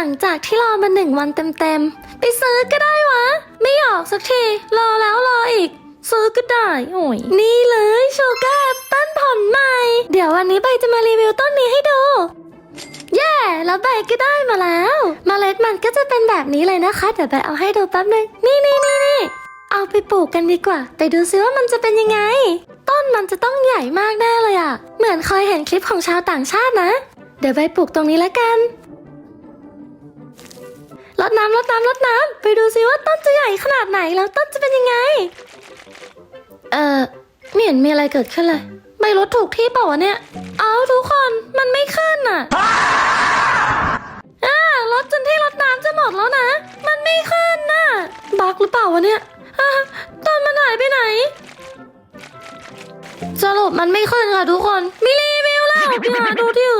ังจากที่รอมาหนึ่งวันเต็มๆ ไปซื้อก็ได้วะ ไม่ออกสักที รอแล้วรออีก ซื้อก็ได้ โอ้ย นี่เลยโชก้าแอปเปิ้ลผลใหม่ เดี๋ยววันนี้ใบจะมารีวิวต้นนี้ให้ดู เย้แล้วใบก็ได้มาแล้วมเมล็ดมันก็จะเป็นแบบนี้เลยนะคะ เดี๋ยวใบเอาให้ดูแป๊บนึง นี่นี่นี่นี่เอาไปปลูกกันดีกว่า ไปดูซิว่ามันจะเป็นยังไง ต้นมันจะต้องใหญ่มากแน่เลยอะเหมือนเคยเห็นคลิปของชาวต่างชาตินะ เดี๋ยวใบปลูกตรงนี้แล้วกัน รดน้ำรดน้ำรดน้ำไปดูซิว่าต้นจะใหญ่ขนาดไหนแล้วต้นจะเป็นยังไง เออไม่เห็นมีอะไรเกิดขึ้นเลย ไม่รถถูกที่เปล่าวะเนี่ย เอาทุกคนมันไม่ขึ้นอะอ่ารถจนที่รถน้ำจะหมดแล้วนะ มันไม่ขึ้นน่ะบักหรือเปล่าวะเนี่ยอะต้นมันหายไปไหนสรุปมันไม่ขึ้นค่ะทุกคนมีรีวิวแล้วไปหาดูที่อื่น